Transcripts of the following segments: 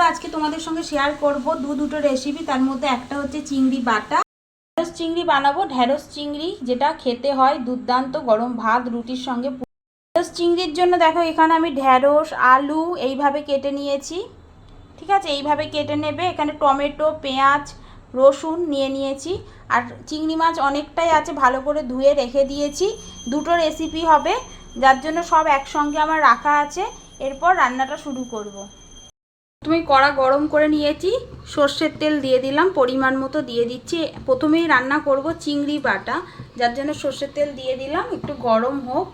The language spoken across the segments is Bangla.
বন্ধুরা, আজকে তোমাদের সঙ্গে শেয়ার করব দু দুটো রেসিপি তার মধ্যে একটা হচ্ছে চিংড়ি বাটা। ঢেঁড়স চিংড়ি বানাবো। ঢেঁড়স চিংড়ি যেটা খেতে হয় দুর্দান্ত গরম ভাত, রুটির সঙ্গে ঢেঁড়স চিংড়ির জন্য দেখো, এখানে আমি ঢেঁড়স, আলু এইভাবে কেটে নিয়েছি। ঠিক আছে? এইভাবে কেটে নেবে। এখানে টমেটো, পেঁয়াজ, রসুন নিয়ে নিয়েছি। আর চিংড়ি মাছ অনেকটাই আছে, ভালো করে ধুয়ে রেখে দিয়েছি। দুটো রেসিপি হবে, যার জন্য সব একসঙ্গে আমার রাখা আছে। এরপর রান্নাটা শুরু করব। তুমি কড়া গরম করে নিয়েছি, সর্ষের তেল দিয়ে দিলাম, পরিমাণ মতো দিয়ে দিচ্ছি। প্রথমেই রান্না করব চিংড়ি বাটা, যার জন্য সর্ষের তেল দিয়ে দিলাম, একটু গরম হোক।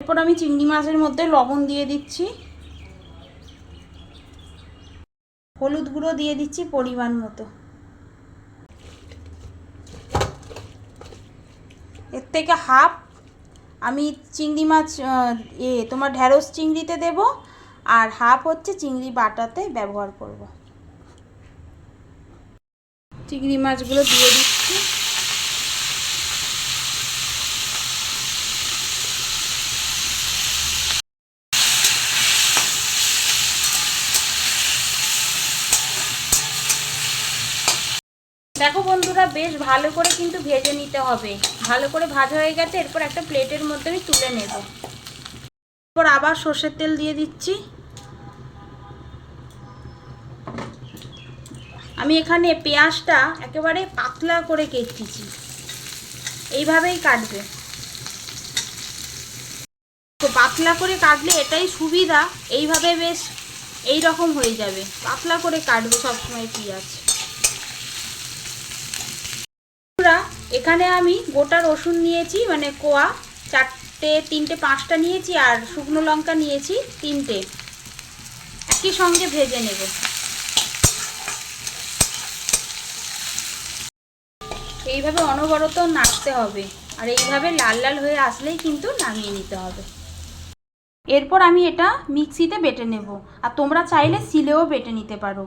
এরপর আমি চিংড়ি মাছের মধ্যে লবণ দিয়ে দিচ্ছি। হলুদ গুঁড়ো দিয়ে দিচ্ছি পরিমাণ মতো। এর থেকে হাফ আমি চিংড়ি মাছ এ, তোমার ঢ্যাঁড়স চিংড়িতে দেব আর হাফ হচ্ছে চিংড়ি বাটাতে ব্যবহার করব। চিংড়ি মাছগুলো দিয়ে দিচ্ছি। দেখো বন্ধুরা বেশ ভালো করে কিন্তু ভেজে নিতে হবে। ভালো করে ভাজা হয়ে গেছে এরপর একটা প্লেটের মধ্যে আমি তুলে নেব। এরপর আবার সর্ষের তেল দিয়ে দিচ্ছি। আমি এখানে পেঁয়াজটা একেবারে পাতলা করে কেটেছি। এইভাবেই কাটবে। তো পাতলা করে কাটলে এটাই সুবিধা, এইভাবে বেশ এই রকম হয়ে যাবে। পাতলা করে কাটবে সবসময় পেঁয়াজ। এখানে আমি গোটা রসুন নিয়েছি মানে কোয়া, চারটে, তিনটে, পাঁচটা নিয়েছি, আর শুকনো লঙ্কা নিয়েছি, তিনটে। একই সঙ্গে ভেজে নেব। এইভাবে অনবরত নাড়তে হবে। আর এইভাবে লাল লাল হয়ে আসলেই কিন্তু নামিয়ে নিতে হবে। এরপর আমি এটা মিক্সিতে বেটে নেব। আর তোমরা চাইলে সিলেও বেটে নিতে পারো।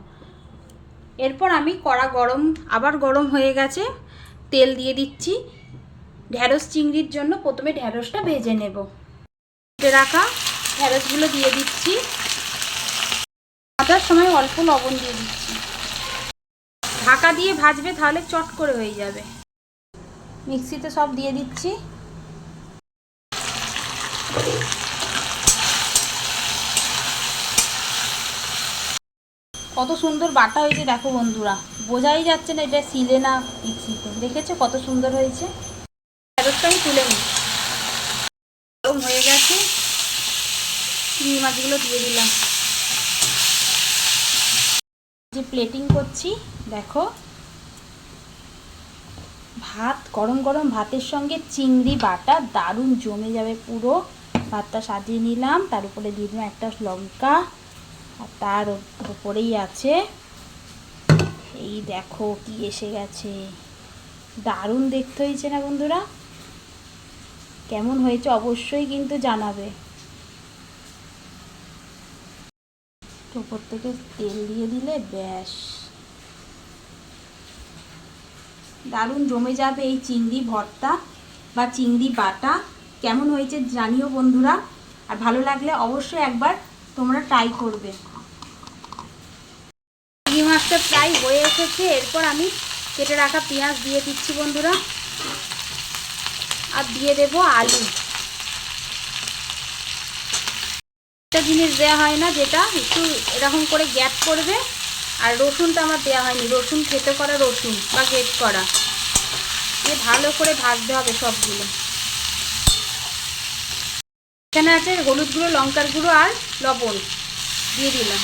এরপর আমি কড়া গরম, আবার গরম হয়ে গেছে, তেল দিয়ে দিচ্ছি। ঢ্যাঁড়স চিংড়ির জন্য প্রথমে ঢ্যাঁড়সটা ভেজে নেব। ভেজে রাখা ঢ্যাঁড়সগুলো দিয়ে দিচ্ছি। ভাজার সময় অল্প লবণ দিয়ে দিচ্ছি। ঢাকা দিয়ে ভাজবে তাহলে চট করে হয়ে যাবে। মিক্সিতে সব দিয়ে দিচ্ছি। কত সুন্দর বাটা হয়েছে, দেখো বন্ধুরা। বোঝাই যাচ্ছে না, এটা সিলে না মিক্সিতে। দেখেছ কত সুন্দর হয়েছে? আমি তুলে নিই। গরম হয়ে গেছে। চিংড়ি মাছগুলো দিয়ে দিলাম। যে প্লেটিং করছি, দেখো। ভাত, গরম গরম ভাতের সঙ্গে চিংড়ি, বাটা, দারুণ জমে যাবে পুরো। ভাতটা সাজিয়ে নিলাম, তার উপরে দিয়ে দিলাম একটা লঙ্কা, আর তার উপরেই আছে, এই দেখো কি এসে গেছে। দারুণ দেখতে হয়েছে না বন্ধুরা? কেমন হয়েছে অবশ্যই কিন্তু জানাবে। উপর থেকে তেল দিয়ে দিলে ব্যাস। দারুণ জমে যাবে এই চিংড়ি ভর্তা বা চিংড়ি বাটা। কেমন হয়েছে জানিও বন্ধুরা। আর ভালো লাগলে অবশ্যই একবার তোমরা ট্রাই করবে। চিংড়ি মাছটা প্রায় হয়ে এসেছে। এরপর আমি কেটে রাখা পেঁয়াজ দিয়ে দিচ্ছি বন্ধুরা। আর দিয়ে দেব আলু। একটা জিনিস দেওয়া হয় না যেটা একটু এরকম করে গ্যাপ করবে। আর রসুনটা আমার দেওয়া হয়নি। রসুন খেতে করা রসুন বা গেট করা। দিয়ে ভালো করে ভাজতে হবে সবগুলো। এখানে আছে হলুদ গুঁড়ো, লঙ্কার গুঁড়ো আর লবণ। দিয়ে দিলাম।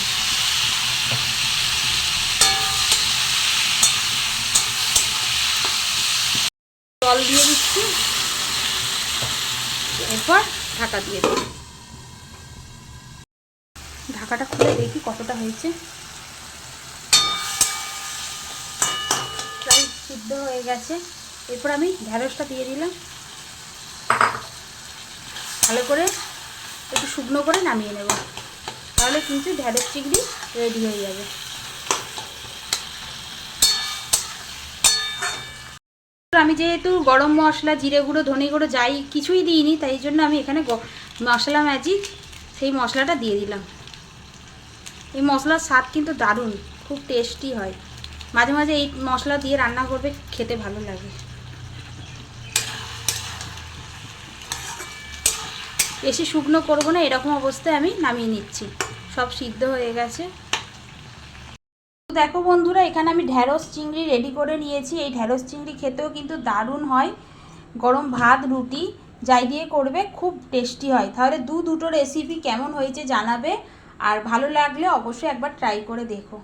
জল দিয়ে দিচ্ছি। এরপর ঢাকা দিয়ে দিই ঢাকাটা খুলে দেখি কতটা হয়েছে প্রায় সিদ্ধ হয়ে গেছে। এরপর আমি ঢ্যাঁড়সটা দিয়ে দিলাম। ভালো করে একটু শুকনো করে নামিয়ে নেব। তাহলে কিন্তু ঢ্যাঁড়স চিংড়ি রেডি হয়ে যাবে। আমি যেহেতু গরম মশলা, জিরে গুঁড়ো, ধনে গুঁড়ো যাই কিছুই দিইনি, তাই জন্য আমি এখানে মশলা ম্যাজিক সেই মশলাটা দিয়ে দিলাম। এই মশলার স্বাদ কিন্তু দারুণ, খুব টেস্টি হয়। মাঝে মাঝে এই মশলা দিয়ে রান্না করবে, খেতে ভালো লাগে। বেশি শুকনো করব না, এরকম অবস্থায় আমি নামিয়ে নিচ্ছি। সব সিদ্ধ হয়ে গেছে। দেখো বন্ধুরা, এখানে আমি ঢ্যাঁড়স চিংড়ি রেডি করে নিয়েছি। এই ঢ্যাঁড়স চিংড়ি খেতেও কিন্তু দারুণ হয়। গরম ভাত, রুটি, যাই দিয়ে করবে, খুব টেস্টি হয়। তাহলে দু দুটো রেসিপি কেমন হয়েছে জানাবে, আর ভালো লাগলে অবশ্যই একবার ট্রাই করে দেখো।